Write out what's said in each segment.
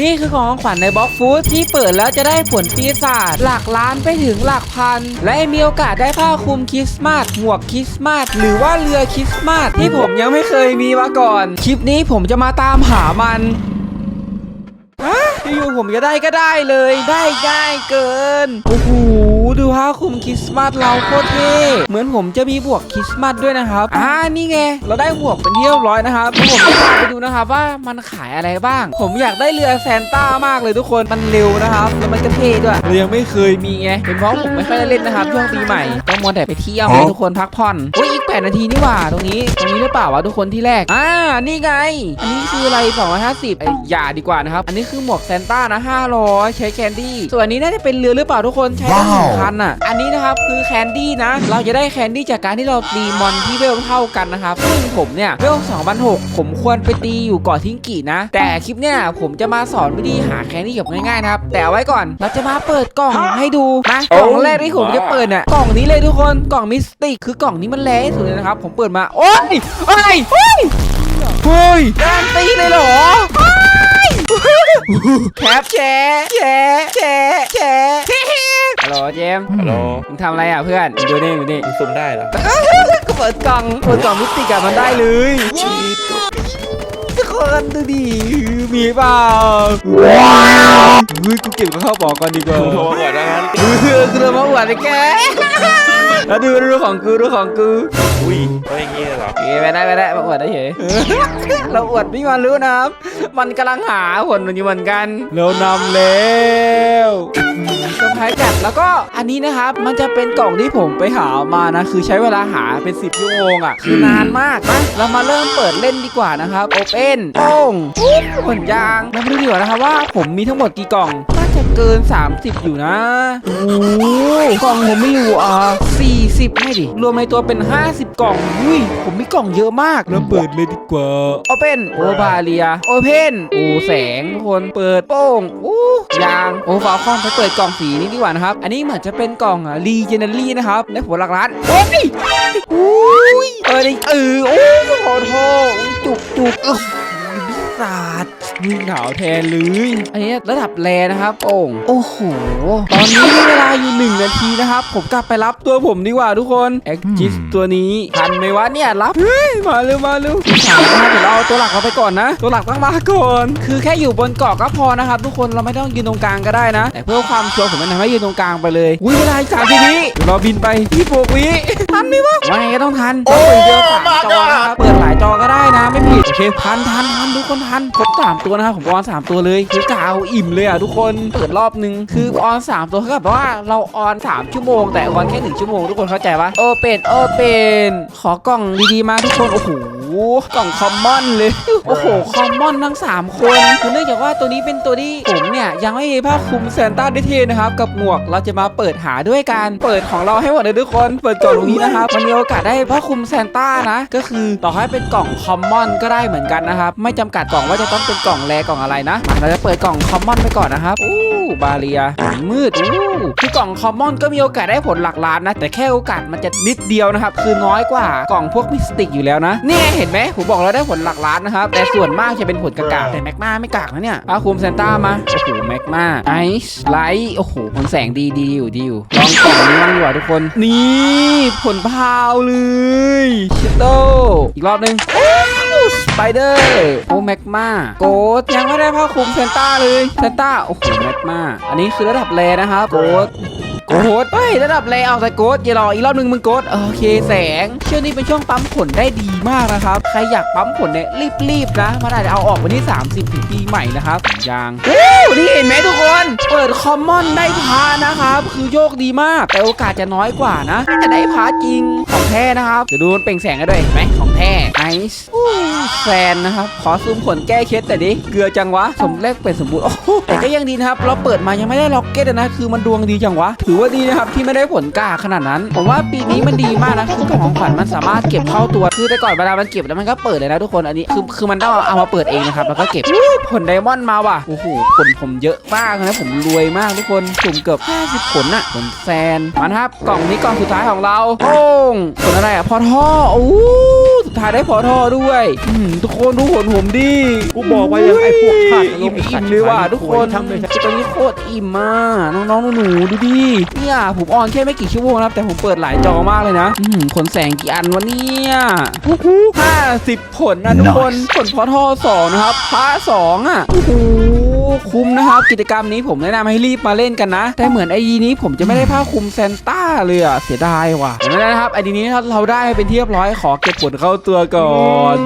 นี่คือของขวัญในบล็อกฟูดที่เปิดแล้วจะได้ผลปีศาจหลักล้านไปถึงหลักพัน และมีโอกาสได้ผ้าคลุมคริสต์มาสหมวกคริสต์มาสหรือว่าเรือคริสต์มาสที่ผมยังไม่เคยมีมาก่อน คลิปนี้ผมจะมาตามหามัน อยู่ๆผมจะได้ก็ได้เลยได้ง่ายเกิน โอ้โหดูผ้าคลุมคริสต์มาสเราโคตรเท่เหมือนผมจะมีบวกคริสต์มาสด้วยนะครับอ่านี่ไงเราได้บวกเป็นที่เรียบร้อยนะครับผมจะไปดูนะครับว่ามันขายอะไรบ้าง ผมอยากได้เรือแซนต้ามากเลยทุกคนมันเร็วนะครับแล้วมันก็เท่ด้วยเรายังไม่เคยมีไงเป็นเพราะผมไม่ค่อยได้เล่นนะครับช่วงปีใหม่ต้องมัวแต่ไปเที่ยวให้ทุกคนพักผ่อนอุ้ย 8 นาทีนี่หว่า ตรงนี้ ตรงนี้หรือเปล่าวะทุกคนที่แรก อ่า นี่ไง อันนี้คืออะไร 250ไอ้ยอย่าดีกว่านะครับ อันนี้คือหมวกแซนต้านะ 500 ใช้แคนดี้ ส่วนอันนี้น่าจะเป็นเรือหรือเปล่าทุกคน ใช้ได้หนึ่งคันอะ อันนี้นะครับคือแคนดี้นะ เราจะได้แคนดี้จากการที่เราตีมอนที่เวลเท่ากันนะครับ ซึ่งผมเนี่ยเวล2006 ผมควรไปตีอยู่เกาะทิงกีนะ แต่คลิปเนี่ยผมจะมาสอนวิธีหาแคนดี้แบบง่ายๆนะครับ แต่เอาไว้ก่อน เราจะมาเปิดกล่องให้ดูนะ กล่องแรกที่ผมจะเปิดเนี่ยกล่องนี้เลยทุกคน กล่องมิสติกคือกล่องนี้มันแรงที่สุดเลยนะครับ ผมเปิดมา โอ๊ยโอ๊ยโอ๊ยเฮ้ยการตีเลยเหรอแคปแชร์แชร์แชร์แชร์ฮัลโหลเจมส์ฮัลโหลมึงทำอะไรอะเพื่อนดูนี่ดูนี่มึงซุ่มได้เหรอก็เปิดกล่องเปิดกล่องมิสติกอะมันได้เลยทุกคนดูดิมีเปล่าว้าวเฮ้ยกูเก็บเข้าบอกก่อนดีกว่ามึงโทรมาก่อนนะงั้นเออกูเลยมาอวดไอ้แก แล้วดูดูของกูดูของกูอุ้ยเอาอย่างงี้เลยเหรอเอ้ไปได้ไปได้มาอวดได้เฉยเราอวดไม่มารู้นะครับ มันกำลังหาผลมันอยู่เหมือนกันเรานำแล้วเซอร์ไพรส์จัดแล้วก็อันนี้นะครับมันจะเป็นกล่องที่ผมไปหามานะ คือใช้เวลาหาเป็น 10ชั่วโมงอะคือนานมากนะเรามาเริ่มเปิดเล่นดีกว่านะครับโอเปนโป้งปุ๊บผลยางมาดูดีกว่านะครับว่าผมมีทั้งหมดกี่กล่องน่า จะเกิน 30 อยู่นะโอ้โหกล่องผมไม่อยู่อะ40ให้ดิ รวมในตัวเป็น 50 กล่องอุ้ย ผมมีกล่องเยอะมากเราเปิดเลยดีกว่าโอเปนโอบาเลียโอเพนโอแสงทุกคนเปิดโป้งอู้ยางโอฟาคอนไปเปิดกล่องสีนี้ดีกว่านะครับ อันนี้เหมือนจะเป็นกล่องอะรีเจเนอรี่นะครับในหัวหลักล้านโอ้ยอุ้ยเออดิเออโอ้ขอโทษจุกจุกเออศาสตร์ มีหนาวแทนเลยอันนี้ระดับแรนะครับโอ่งโอ้โห ตอนนี้มีเวลาอยู่หนึ่งนาทีนะครับ ผมกลับไปรับตัวผมดีกว่าทุกคนแอคจิสตัวนี้ทันไหมวะเนี่ยรับเฮ้ยมาเร็วมาเร็วสามนะครับเดี๋ยวเราเอาตัวหลักเราไปก่อนนะ ตัวหลักต้องมาก่อน คือแค่อยู่บนเกาะก็พอนะครับทุกคนเราไม่ต้องยืนตรงกลางก็ได้นะ แต่เพื่อความชัวร์ผมแนะนำให้ยืนตรงกลางไปเลยอุ้ยเวลาอีกสามทีนี้เดี๋ยวเราบินไปที่โปกวิทันไหมวะว่าไงก็ต้องทันต้องเปิดเยอะสามจอนะครับเปิดหลายจอก็ได้นะ ไม่ผิดโอเคทันทันทันทุกคนทันครบสามตัวนะครับผมออนสามตัวเลยคือกาวอิ่มเลยอะทุกคนเปิดรอบนึงคือออนสามตัวเท่ากับว่าเราออนสามชั่วโมง แต่ออนแค่หนึ่งชั่วโมงทุกคนเข้าใจปะโอเป็นโอเป็นขอกล่องดีๆมาทุกคนโอ้โหกล่องคอมมอนเลยโอ้โหคอมมอนทั้งสามคนคือเนื่องจากว่าตัวนี้เป็นตัวที่ผมเนี่ยยังไม่มีผ้าคลุมแซนต้าได้เทนะครับกับหมวกเราจะมาเปิดหาด้วยการเปิดของเราให้หมดเลยทุกคนเปิดกล่องตรงนี้นะครับมันมีโอกาสได้ผ้าคลุมแซนต้านะ ก็คือต่อให้เป็นกล่องคอมมอนก็ได้เหมือนกันนะครับไม่จำกัดกล่องว่าจะต้องเป็นกล่องแรกล่องอะไรนะมาเราจะเปิดกล่องคอมมอนไปก่อนนะครับอู้บาเรียมืดอู้คือกล่องคอมมอนก็มีโอกาสได้ผลหลักล้านนะ แต่แค่โอกาสมันจะนิดเดียวนะครับ คือน้อยกว่ากล่องพวกมิสติกอยู่แล้วนะนี่ไงเห็นไหมผมบอกเราได้ผลหลักล้านนะครับ แต่ส่วนมากจะเป็นผลกากาแต่แม็กมาไม่กากนะเนี่ยอาคุมเซนต้ามาโอ้โหแม็กมาไอซ์ไลท์โอ้โหผลแสงดีดีอยู่ดีอยู่ลองกล่องนี้บ้างดีกว่าทุกคน นี่ผลพาวเลยชิโตอีกรอบหนึง ไปเดอร์โอแมกมาโกดยังไม่ได้ผ้าคลุมเซนต้าเลยเซนต้าโอ้โหแมกมาอันนี้คือระดับแรนะครับโกดโกดเฮ้ยระดับแรเอาแต่โกดอย่ารออีกรอบหนึงมึงโกดโอเคแสงช่วงนี้เป็นช่วงปั๊มผลได้ดีมากนะครับใครอยากปั๊มผลเนี่ยรีบๆนะมันอาจจะเอาออกวันที่ 30ถึงปีใหม่นะครับยางโอ้นี่เห็นไหมทุกคน เปิดคอมมอนได้พานะครับ คือโยกดีมาก แต่โอกาสจะน้อยกว่านะจะได้พาจริงของแท้นะครับเดี๋ยวดูมันเปล่งแสงกันด้วยเห็นไหมของ แท้ไอซ์แฟนนะครับ ขอซูมผลแก้เคล็ดแต่ดิเกลือจังวะ สมเลขเป็นสมบูรณ์โอ้โหแต่ก็ยังดีนะครับ เราเปิดมายังไม่ได้ล็อกเก็ตนะ คือมันดวงดีจังวะ ถือว่าดีนะครับ ที่ไม่ได้ผลกล้าขนาดนั้น ผมว่าปีนี้มันดีมากนะคือกล่องของขวัญมันสามารถเก็บเข้าตัว คือแต่ก่อนเวลามันเก็บแล้วมันก็เปิดเลยนะทุกคน อันนี้คือคือมันต้องเอามาเปิดเองนะครับ แล้วก็เก็บผลไดมอนด์มาว่ะ โอ้โห ผลผมเยอะมากนะ ผมรวยมากทุกคนสุ่มเกือบ50ผลน่ะผลแฟนมาครับ กล่องนี้กล่องสุดท้ายของเราโอ้งผลอะไรอะพอท่อโอ้ สุดท้ายได้พอท่อด้วยอืมทุกคนดูผลผมดิกูบอกไปยังไอ้พวกขาดอิ่มอิ่มเลยว่ะทุกคนทำเลยตอนนี้โคตรอิ่มมากน้องๆหนูๆดูดิเนี่ยผมออนแค่ไม่กี่ชั่วโมงนะครับแต่ผมเปิดหลายจอมากเลยนะอืมขนแสงกี่อันวะเนี่ยห้าสิบผลนะทุกคนผลพอท่อสองนะครับพระสองอะโอ้โหคุ้มนะครับ กิจกรรมนี้ผมแนะนำให้รีบมาเล่นกันนะ แต่เหมือนไอดีนี้ผมจะไม่ได้ผ้าคลุมเซนต้า เลยอะเสียดายว่ะเห็นไหมนะครับไอดีนี้เราได้เป็นที่เรียบร้อยขอเก็บผลเข้าตัวก่อน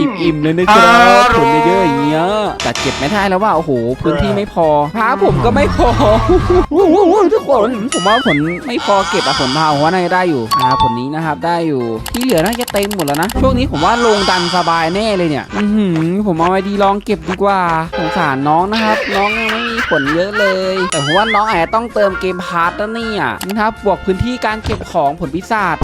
อิ่มๆเลยนะครับผลเยอะๆอย่างเงี้ยแต่เก็บไม่ได้แล้วว่าโอ้โหพื้นที่ไม่พอพาผมก็ไม่พอทุกคนผมว่าผลไม่พอเก็บอะผลพาผมว่าน่าจะได้อยู่อ่าผลนี้นะครับได้อยู่ที่เหลือน่าจะเต็มหมดแล้วนะช่วงนี้ผมว่าลงดันสบายแน่เลยเนี่ยอือหือผมเอาไว้ดีลองเก็บดีกว่าสงสารน้องนะครับ น้องยังไม่มีผลเยอะเลย แต่ผมว่าน้องอาจจะต้องเติมเกมพาร์ทนะเนี่ยนะครับบวกพื้นที่การเก็บของผลพิศาจ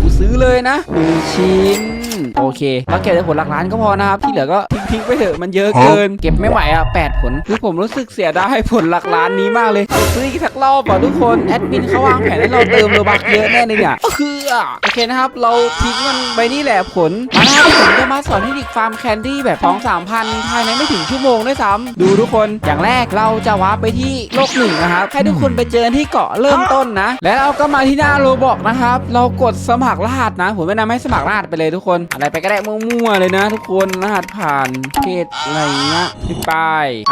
กูซื้อเลยนะหนึ่งชิ้น โอเคเราเก็บได้ผลหลักล้านก็พอนะครับที่เหลือก็ทิ้งๆไปเถอะมันเยอะเกิน เก็บไม่ไหวอะแปดผลคือผมรู้สึกเสียดายผลหลักล้านนี้มากเลยเอาซื้ออีกสักรอบอะทุกคนแอดมินเขาวางแผนให้เราเติมโลบักเยอะแน่เลยเนี่ยก็คืออะโอเคนะครับเราทิ้งมันไปนี่แหละผลมานะครับผมจะมาสอนเทคนิคฟาร์มแคนดี้แบบสองสามพันภายในไม่ถึงชั่วโมงด้วยซ้ำดูทุกคนอย่างแรกเราจะวาร์ปไปที่โลกหนึ่งนะครับให้ทุกคนไปเจอที่เกาะเริ่มต้นนะ แล้วเราก็มาที่หน้าโรบอกนะครับ เรากดสมัครรหัสนะ ผมแนะนำให้สมัครรหัสไปเลยทุกคนอะไรไปก็ได้มั่วๆเลยนะ ทุกคนรหัสผ่านเพจอะไรเงี้ยที่ไป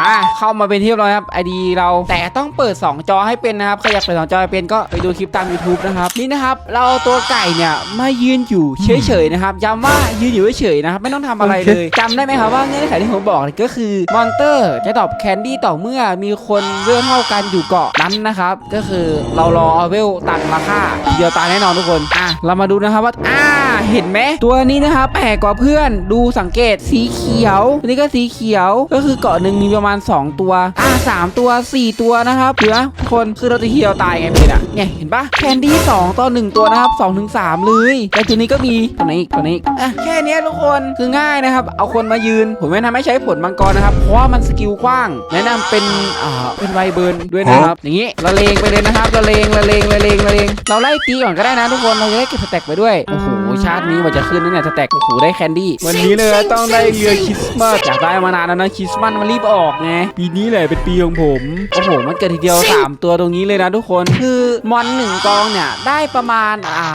อะเข้ามาเป็นที่เรียบร้อยครับไอดีเราแต่ต้องเปิด 2 จอให้เป็นนะครับใครอยากเปิด2จอให้เป็นก็ไปดูคลิปตาม YouTube นะครับนี่นะครับ เราเอาตัวไก่เนี่ยมายืนอยู่เฉยๆนะครับย้ำว่ายืนอยู่เฉยๆนะครับไม่ต้องทำอะไรเลยจำได้ไหมครับว่าเงื่อนไขที่ผมบอกเนี่ยก็คือมอนเตอร์จะดรอปแคนดี้ต่อเมื่อมีคนเวลเท่ากันอยู่เกาะนั้นนะครับ ก็คือเรารอเวลตังราคาทีเดียวตายแน่นอนทุกคนอะเรามาดูนะครับว่าอ่าเห็นไหมตัวนี้นะครับแปลกกว่าเพื่อน ดูสังเกตสีเขียวตัวนี้ก็สีเขียวก็คือเกาะหนึ่งมีประมาณ 2 ตัว อ่าสามตัว4 ตัวนะครับเหลือทุกคนคือเราจะเหี่ยวตายไงพี่น่ะเนี่ยเห็นปะแคนดี้2ต่อ1ตัวนะครับ2ถึง3เลยแต่ตัวนี้ก็มีตัวไหนอีกตัวนี้อีกอะแค่เนี้ยทุกคนคือง่ายนะครับ เอาคนมายืน ผมไม่ทำให้ใช้ผลมังกรนะครับ เพราะว่ามันสกิลกว้าง แนะนำเป็นอ่าเป็นไวเบิร์นด้วยนะครับ อย่างนี้ละเลงไปเลยนะครับละเลงละเลงละเลงละเลงเราไล่ตีก่อนก็ได้นะทุกคนเราจะได้เก็บสแต็กไปด้วยโอ้โหชาตินี้มันจะขึ้นนี่เนี่ยสแต็กโอ้โหได้แคนดี้วันนี้เลยต้องได้เรือคริสต์มาสอยากได้มานานแล้วนะคริสต์มาสมันรีบออกไงปีนี้แหละเป็นปีของผมโอ้โหมันเกิดทีเดียว 3 ตัวตรงนี้เลยนะทุกคนคือมอนหนึ่งกองเนี่ยได้ประมาณอ่า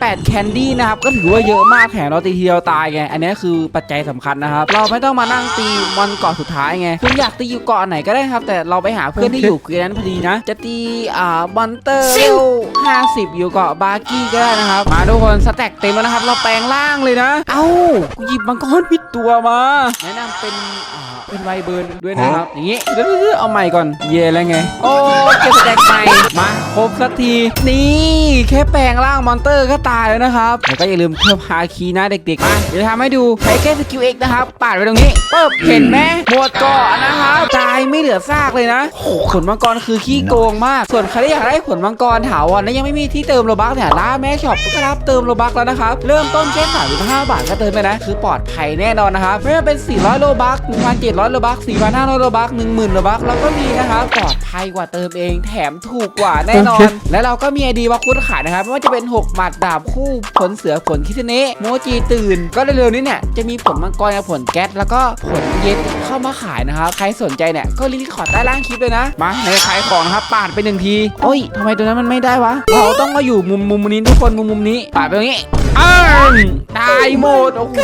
8แคนดี้นะครับก็ถือว่าเยอะมากแถมเราตีทีเดียวตายไงอันนี้คือปัจจัยสำคัญนะครับเราไม่ต้องมานั่งตีมอนเกาะสุดท้ายไงคุณอยากตีอยู่เกาะไหนก็ได้ครับ แต่เราไปหาเพื่อนที่อยู่เกาะนั้นพอดีนะ จะตีอ่ามอนเตอร์เวล50อยู่เกาะบาร์กี้ก็ได้นะครับมาทุกคนสแต็กเต็มแล้วนะครับ เราแปลงร่างเลยนะ เอ้ากูหยิบมังกรผิดตัวมา แนะนำเป็นอ่า เป็นไวเบิร์นด้วยนะครับ อย่างงี้เดี๋ยวๆๆเอาใหม่ก่อน เย่แล้วไง โอ้เก็บสแต็กใหม่มาครบสักที นี่ แค่แปลงร่างมอนเตอร์ก็ตายแล้วนะครับแล้วก็อย่าลืมเพิ่มฮาคีนะเด็กๆมาเดี๋ยวทำให้ดูใช้แค่สกิลเอ็กนะครับปาดไปตรงนี้ปึ๊บเห็นไหมหมดเกาะนะครับตายไม่เหลือซากเลยนะโอ้โหผลมังกรคือขี้โกงมาก ส่วนใครที่อยากได้ผลมังกรถาวรและยังไม่มีที่เติมโลบักเนี่ยร้านแม่ช็อปก็รับเติมโลบักแล้วนะครับเริ่มต้นแค่35บาทก็เติมไปนะ คือปลอดภัยแน่นอนนะครับไม่ว่าเป็น400โลบัก1,700โลบัก4,500โลบัก10,000โลบักเราก็มีนะครับปลอดภัยกว่าเติมเองแถมถูกกว่าแน่นอน และเราก็มีไอดีวักคุณขายนะครับไม่ว่าจะเป็น6หมัดดาบคู่ผลเสือผลคิสเนะโมจิตื่น ก็เร็วๆนี้เนี่ยจะมีผลมังกรกับผลแก๊สแล้วก็ผลเย็นเข้ามาขายนะครับใครสนใจเนี่ยก็ลิงก์ขอใต้ล่างคลิปเลยนะมาในขายของนะครับปาดไปหนึ่งทีโอ้ยทำไมตัวนั้นมันไม่ได้วะเราต้องมาอยู่มุมมุมนี้ทุกคนมุมมุมนี้ปาดไปตรงนี้ อ้าวตายหมดโอ้โห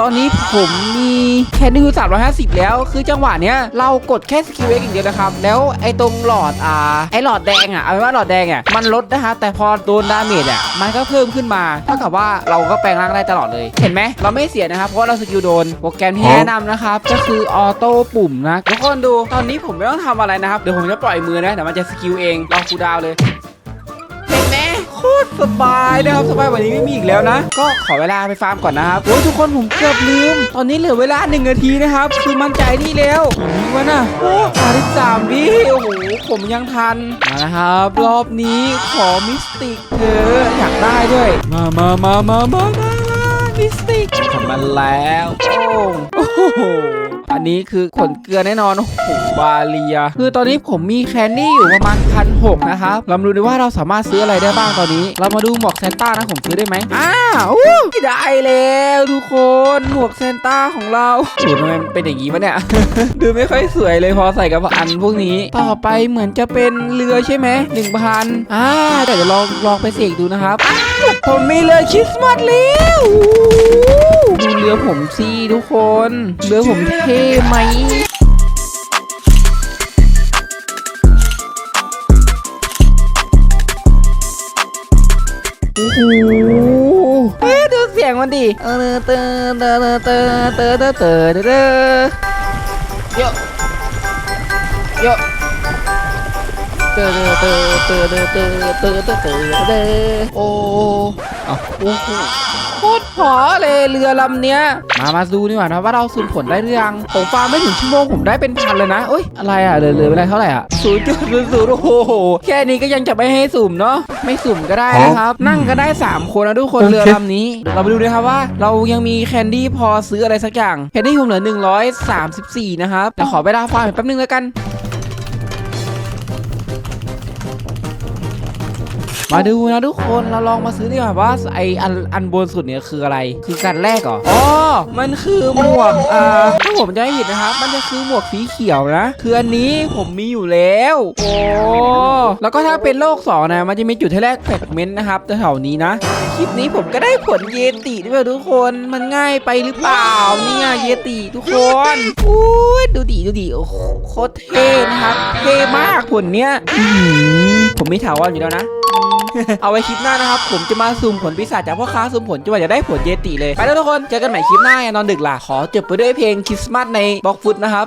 ตอนนี้ผมมีแค่นิว350แล้ว คือจังหวะเนี้ยเรากดแค่สกิลเอ็กอย่างเดียวนะครับ แล้วไอ้ตรงหลอดอ่าไอ้หลอดแดงอะเอาเป็นว่าหลอดแดงอะมันลดนะครับแต่พอโดนดาเมจอะมันก็เพิ่มขึ้นมาเท่ากับว่าเราก็แปลงร่างได้ตลอดเลย เห็นไหมเราไม่เสียนะครับเพราะว่าเราสกิลโดนโปรแกรมที่แนะนำนะครับก็คือออโต้ปุ่มนะทุกคนดูตอนนี้ผมไม่ต้องทำอะไรนะครับเดี๋ยวผมจะปล่อยมือนะเดี๋ยวมันจะสกิลเองรอคูลดาวน์เลยเห็นไหมโค ตรสบายนะครับสบายกว่านี้ไม่มีอีกแล้วนะ ก็ขอเวลาไปฟาร์มก่อนนะครับโอ้ยทุกคนผมเกือบลืม ตอนนี้เหลือเวลาหนึ่งนาทีนะครับ คือมั่นใจนี่แล้วกี่วิวะน่ะโอ้สามสิบสามวิโอ้โหผมยังทันมานะครับ รอบนี้ขอมิสติกเธออยากได้ด้วย มามามามามามามามิสติกทำมาแล้วโอ้โห นนี้คือขนเกลือแน่นอนโอ้โหบาเลีย คือตอนนี้ผมมีแคนดี้อยู่ประมาณพันหกนะครับเรามาดูดีว่าเราสามารถซื้ออะไรได้บ้างตอนนี้ เรามาดูหมวกเซนต้านะผมซื้อได้ไหมอ้าวได้แล้วทุกคนหมวกเซนต้าของเราโอ้ทำไมมันเป็นอย่างนี้วะเนี่ยดูไม่ค่อยสวยเลยพอใส่กับอันพวกนี้ ต่อไปเหมือนจะเป็นเรือใช่ไหมหนึ่งพันอ่าแต่เดี๋ยวลองลองไปเสกดูนะครับอ้าวผมมีเรือคริสต์มาสแล้วดูเรือผมสิทุกคน เรือผมเท่ไหมโอ้โหเฮ้ยดูเสียงมันดิเออเตอเตอเตอเตอเตอเตอเตอเตอโยโยเตอเตอเตอเตอเตอเตอเตอเตอเตอเตอโอ้เอาโอ้ โหโคตรพอเลยเรือลำเนี้ย มามาดูดีกว่านะว่าเราสุ่มผลได้หรือยังผมฟาร์มไม่ถึงชั่วโมงผมได้เป็นพันเลยนะเอ้ยอะไรอะเหลือเหลือเวลาเท่าไหร่อะศูนย์จุดศูนย์ศูนย์โอ้โหแค่นี้ก็ยังจะไม่ให้สุ่มเนาะไม่สุ่มก็ได้นะครับ นั่งก็ได้ 3 คนนะทุกคนเรือลำนี้เดี๋ยวเราไปดูนะครับว่า เรายังมีแคนดี้พอซื้ออะไรสักอย่างแคนดี้ผมเหลือ134นะครับเดี๋ยวขอไปดาฟาร์มอีกแป๊บนึงแล้วกัน มาดูนะทุกคนเราลองมาซื้อดีกว่าว่าไออันอันบนสุดเนี่ยคืออะไร คือการแรกเหรออ๋อมันคือหมวกอ่าถ้าผมจะไม่ผิดนะครับ มันจะคือหมวกสีเขียวนะ คืออันนี้ผมมีอยู่แล้วโอ้แล้วก็ถ้าเป็นโลกสองนะมันจะมีจุดให้แลกแฟกเมนต์นะครับแถวๆนี้นะคลิปนี้ผมก็ได้ผลเยติด้วยทุกคนมันง่ายไปหรือเปล่าเนี่ยเยติทุกคนอุ้ยดูดิดูดิโอ้โคตรเท่นะครับเท่มากผลเนี้ยผมไมีถาวรอยู่แล้วนะ เอาไว้คลิปหน้านะครับผมจะมาสุ่มผลปีศาจจากพ่อค้าสุ่มผลจนกว่าจะได้ผลเยติเลยไปแล้วทุกคนเจอกันใหม่คลิปหน้าอย่านอนดึกล่ะขอจบไปด้วยเพลงคริสต์มาสในบล็อกฟุตนะครับ